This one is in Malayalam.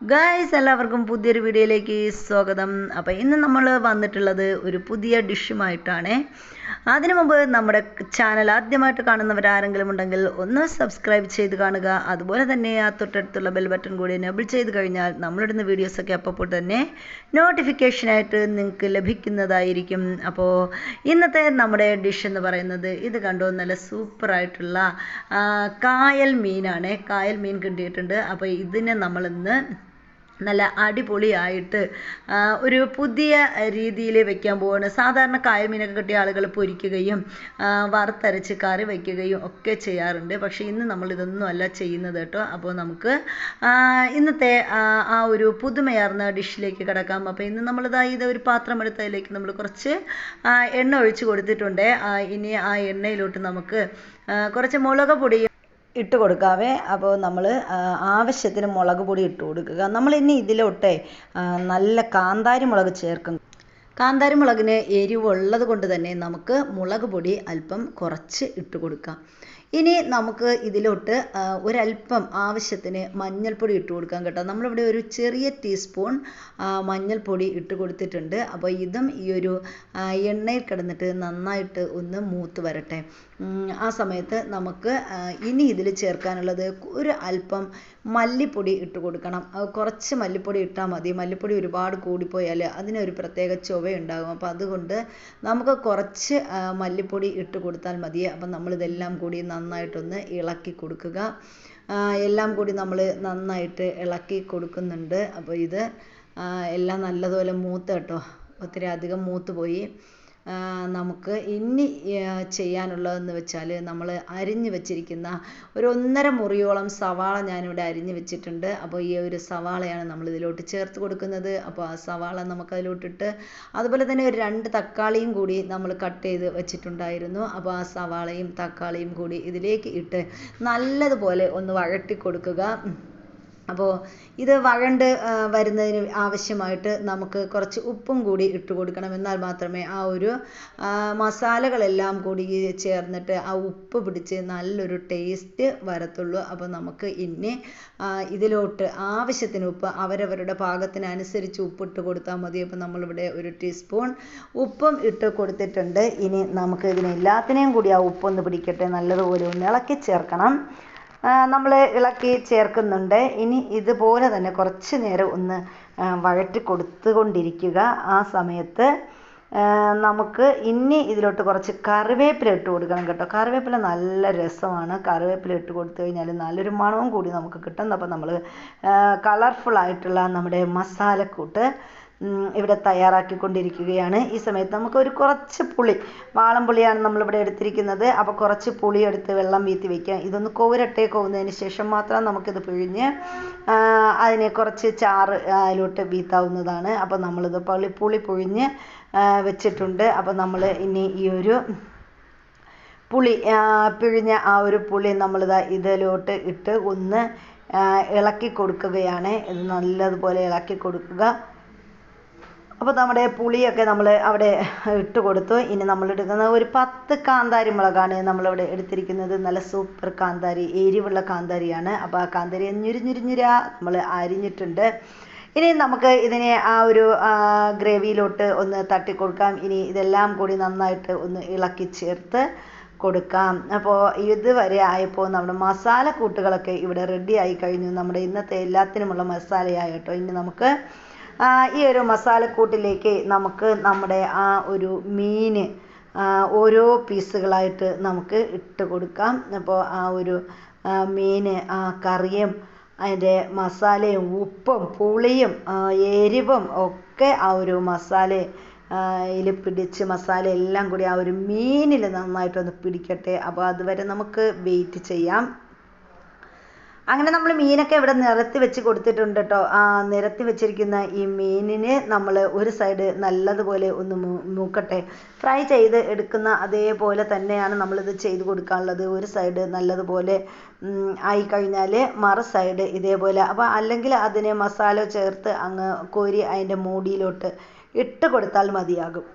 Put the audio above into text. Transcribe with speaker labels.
Speaker 1: ഗായ്സ് എല്ലാവർക്കും പുതിയൊരു വീഡിയോയിലേക്ക് സ്വാഗതം. അപ്പോൾ ഇന്ന് നമ്മൾ വന്നിട്ടുള്ളത് ഒരു പുതിയ ഡിഷുമായിട്ടാണ്. അതിനു മുമ്പ് നമ്മുടെ ചാനൽ ആദ്യമായിട്ട് കാണുന്നവരാരെങ്കിലും ഉണ്ടെങ്കിൽ ഒന്ന് സബ്സ്ക്രൈബ് ചെയ്ത് കാണുക. അതുപോലെ തന്നെ ആ തൊട്ടടുത്തുള്ള ബെൽ ബട്ടൺ കൂടി എനേബിൾ ചെയ്ത് കഴിഞ്ഞാൽ നമ്മളിടുന്ന വീഡിയോസൊക്കെ അപ്പോൾ തന്നെ നോട്ടിഫിക്കേഷനായിട്ട് നിങ്ങൾക്ക് ലഭിക്കുന്നതായിരിക്കും. അപ്പോൾ ഇന്നത്തെ നമ്മുടെ ഡിഷ് എന്ന് പറയുന്നത് ഇത് കണ്ടോ? നല്ല സൂപ്പറായിട്ടുള്ള കായൽ മീനാണ്. കായൽ മീൻ കിട്ടിയിട്ടുണ്ട്. അപ്പോൾ ഇതിനെ നമ്മളിന്ന് നല്ല അടിപൊളിയായിട്ട് ഒരു പുതിയ രീതിയിൽ വെക്കാൻ പോവാണ്. സാധാരണ കായമീനൊക്കെ കിട്ടിയ ആളുകൾ പൊരിക്കുകയും വറുത്തരച്ച് കറി വയ്ക്കുകയും ഒക്കെ ചെയ്യാറുണ്ട്. പക്ഷേ ഇന്ന് നമ്മൾ ഇതൊന്നും അല്ല ചെയ്യുന്നത് കേട്ടോ. അപ്പോൾ നമുക്ക് ഇന്നത്തെ ആ ഒരു പുതുമയാർന്ന ഡിഷിലേക്ക് കിടക്കാം. അപ്പോൾ ഇന്ന് നമ്മളിതാ ഇത് ഒരു പാത്രം എടുത്തതിലേക്ക് നമ്മൾ കുറച്ച് എണ്ണ ഒഴിച്ച് കൊടുത്തിട്ടുണ്ട്. ഇനി ആ എണ്ണയിലോട്ട് നമുക്ക് കുറച്ച് മുളക് പൊടിയും ഇട്ട് കൊടുക്കാവേ. അപ്പോൾ നമ്മൾ ആവശ്യത്തിന് മുളക് പൊടി ഇട്ട് കൊടുക്കുക. നമ്മൾ ഇനി ഇതിലോട്ടെ നല്ല കാന്താരി മുളക് ചേർക്കും. കാന്താരി മുളകിന് എരിവുള്ളത് കൊണ്ട് തന്നെ നമുക്ക് മുളക് പൊടി അല്പം കുറച്ച് ഇട്ട് കൊടുക്കാം. ഇനി നമുക്ക് ഇതിലോട്ട് ഒരല്പം ആവശ്യത്തിന് മഞ്ഞൾപ്പൊടി ഇട്ട് കൊടുക്കാം കേട്ടോ. നമ്മളിവിടെ ഒരു ചെറിയ ടീസ്പൂൺ മഞ്ഞൾപ്പൊടി ഇട്ട് കൊടുത്തിട്ടുണ്ട്. അപ്പോൾ ഇതും ഈ ഒരു എണ്ണയിൽ കിടന്നിട്ട് നന്നായിട്ട് ഒന്ന് മൂത്ത് വരട്ടെ. ആ സമയത്ത് നമുക്ക് ഇനി ഇതിൽ ചേർക്കാനുള്ളത് ഒരു അല്പം മല്ലിപ്പൊടി ഇട്ട് കൊടുക്കണം. കുറച്ച് മല്ലിപ്പൊടി ഇട്ടാൽ മതി. മല്ലിപ്പൊടി ഒരുപാട് കൂടിപ്പോയാൽ അതിനൊരു പ്രത്യേക ചുവയുണ്ടാകും. അപ്പോൾ അതുകൊണ്ട് നമുക്ക് കുറച്ച് മല്ലിപ്പൊടി ഇട്ട് കൊടുത്താൽ മതി. അപ്പം നമ്മളിതെല്ലാം കൂടി നന്നായിട്ടൊന്ന് ഇളക്കി കൊടുക്കുക. എല്ലാം കൂടി നമ്മൾ നന്നായിട്ട് ഇളക്കി കൊടുക്കുന്നുണ്ട്. അപ്പോൾ ഇത് എല്ലാം നല്ലതുപോലെ മൂത്ത് കേട്ടോ. ഒത്തിരി അധികം മൂത്ത് പോയി. നമുക്ക് ഇനി ചെയ്യാനുള്ളതെന്ന് വെച്ചാൽ നമ്മൾ അരിഞ്ഞ് വെച്ചിരിക്കുന്ന ഒരു ഒന്നര മുറിയോളം സവാള ഞാനിവിടെ അരിഞ്ഞ് വെച്ചിട്ടുണ്ട്. അപ്പോൾ ഈ ഒരു സവാളയാണ് നമ്മൾ ഇതിലോട്ട് ചേർത്ത് കൊടുക്കുന്നത്. അപ്പോൾ ആ സവാള നമുക്ക് അതിലോട്ടിട്ട് അതുപോലെ തന്നെ ഒരു രണ്ട് തക്കാളിയും കൂടി നമ്മൾ കട്ട് ചെയ്ത് വെച്ചിട്ടുണ്ടായിരുന്നു. അപ്പോൾ ആ സവാളയും തക്കാളിയും കൂടി ഇതിലേക്ക് ഇട്ട് നല്ലതുപോലെ ഒന്ന് വഴറ്റി കൊടുക്കുക അപ്പോൾ ഇത് വഴണ്ട് വരുന്നതിന് ആവശ്യമായിട്ട് നമുക്ക് കുറച്ച് ഉപ്പും കൂടി ഇട്ട് കൊടുക്കണം. എന്നാൽ മാത്രമേ ആ ഒരു മസാലകളെല്ലാം കൂടി ചേർന്നിട്ട് ആ ഉപ്പ് പിടിച്ച് നല്ലൊരു ടേസ്റ്റ് വരത്തുള്ളൂ. അപ്പോൾ നമുക്ക് ഇനി ഇതിലോട്ട് ആവശ്യത്തിന് ഉപ്പ് അവരവരുടെ പാകത്തിനനുസരിച്ച് ഉപ്പിട്ട് കൊടുത്താൽ മതി. അപ്പോൾ നമ്മളിവിടെ ഒരു ടീസ്പൂൺ ഉപ്പും ഇട്ട് കൊടുത്തിട്ടുണ്ട്. ഇനി നമുക്ക് ഇതിനെല്ലാത്തിനെയും കൂടി ആ ഉപ്പൊന്ന് പിടിക്കട്ടെ. നല്ലതുപോലെ ഒന്ന് ഇളക്കി ചേർക്കണം. നമ്മൾ ഇളക്കി ചേർക്കുന്നുണ്ട്. ഇനി ഇതുപോലെ തന്നെ കുറച്ച് നേരം ഒന്ന് വഴറ്റി കൊടുത്തുകൊണ്ടിരിക്കുക ആ സമയത്ത്. നമുക്ക് ഇനി ഇതിലോട്ട് കുറച്ച് കറിവേപ്പില ഇട്ട് കൊടുക്കണം കേട്ടോ. കറിവേപ്പില നല്ല രസമാണ്. കറിവേപ്പില ഇട്ട് കൊടുത്തു കഴിഞ്ഞാൽ നല്ലൊരു മണവും കൂടി നമുക്ക് കിട്ടും. അപ്പോൾ നമ്മൾ കളർഫുൾ ആയിട്ടുള്ള നമ്മുടെ മസാലക്കൂട്ട് ഇവിടെ തയ്യാറാക്കിക്കൊണ്ടിരിക്കുകയാണ്. ഈ സമയത്ത് നമുക്ക് ഒരു കുറച്ച് പുളി വാളംപുളിയാണ് നമ്മളിവിടെ എടുത്തിരിക്കുന്നത്. അപ്പോൾ കുറച്ച് പുളി എടുത്ത് വെള്ളം വീത്തി വയ്ക്കാം ഇതൊന്ന് കോരട്ടെ കോവുന്നതിന് ശേഷം മാത്രം നമുക്കിത് പിഴിഞ്ഞ് അതിനെ കുറച്ച് ചാറ് അതിലോട്ട് വീത്താവുന്നതാണ്. അപ്പോൾ നമ്മളിത് പുളി പുളി പുഴിഞ്ഞ് വെച്ചിട്ടുണ്ട്. അപ്പോൾ നമ്മൾ ഇനി ഈ ഒരു പുളി പിഴിഞ്ഞ ആ ഒരു പുളി നമ്മളിതാ ഇതിലോട്ട് ഇട്ട് ഒന്ന് ഇളക്കി കൊടുക്കുകയാണ്. ഇത് നല്ലതുപോലെ ഇളക്കി കൊടുക്കുക. അപ്പോൾ നമ്മുടെ പുളിയൊക്കെ നമ്മൾ അവിടെ ഇട്ട് കൊടുത്തു. ഇനി നമ്മൾ എടുക്കുന്ന ഒരു പത്ത് കാന്താരി മുളകാണ് നമ്മളിവിടെ എടുത്തിരിക്കുന്നത്. നല്ല സൂപ്പർ കാന്താരി എരിവുള്ള കാന്താരിയാണ്. അപ്പോൾ ആ കാന്താരി ഞുരിഞ്ഞുരിഞ്ഞുര നമ്മൾ അരിഞ്ഞിട്ടുണ്ട്. ഇനി നമുക്ക് ഇതിനെ ആ ഒരു ഗ്രേവിയിലോട്ട് ഒന്ന് തട്ടി കൊടുക്കാം. ഇനി ഇതെല്ലാം കൂടി നന്നായിട്ട് ഒന്ന് ഇളക്കി ചേർത്ത് കൊടുക്കാം. അപ്പോൾ ഇതുവരെ ആയപ്പോൾ നമ്മുടെ മസാല കൂട്ടുകളൊക്കെ ഇവിടെ റെഡി ആയി കഴിഞ്ഞു. നമ്മുടെ ഇന്നത്തെ എല്ലാത്തിനുമുള്ള മസാലയായി കേട്ടോ. ഇനി നമുക്ക് ഈ ഒരു മസാലക്കൂട്ടിലേക്ക് നമുക്ക് നമ്മുടെ ആ ഒരു മീൻ ഓരോ പീസുകളായിട്ട് നമുക്ക് ഇട്ട് കൊടുക്കാം. അപ്പോൾ ആ ഒരു മീൻ ആ കറിയും അതിന്റെ മസാലയും ഉപ്പും പുളിയും എരിവും ഒക്കെ ആ ഒരു മസാല യിൽ പിടിച്ച് മസാല എല്ലാം കൂടി ആ ഒരു മീനിൽ നന്നായിട്ടൊന്ന് പിടിക്കട്ടെ. അപ്പോൾ അതുവരെ നമുക്ക് വെയിറ്റ് ചെയ്യാം. അങ്ങനെ നമ്മൾ മീനൊക്കെ ഇവിടെ നിരത്തി വെച്ച് കൊടുത്തിട്ടുണ്ട് കേട്ടോ ആ നിരത്തി വെച്ചിരിക്കുന്ന ഈ മീനിന് നമ്മൾ ഒരു സൈഡ് നല്ലതുപോലെ ഒന്ന് മൂക്കട്ടെ. ഫ്രൈ ചെയ്ത് എടുക്കുന്ന അതേപോലെ തന്നെയാണ് നമ്മളിത് ചെയ്ത് കൊടുക്കാനുള്ളത്. ഒരു സൈഡ് നല്ലതുപോലെ ആയി കഴിഞ്ഞാൽ മറു സൈഡ് ഇതേപോലെ. അപ്പോൾ അല്ലെങ്കിൽ അതിനെ മസാല ചേർത്ത് അങ്ങ് കോരി അതിന്റെ മൂടിയിലോട്ട് ഇട്ട് കൊടുത്താൽ മതിയാകും.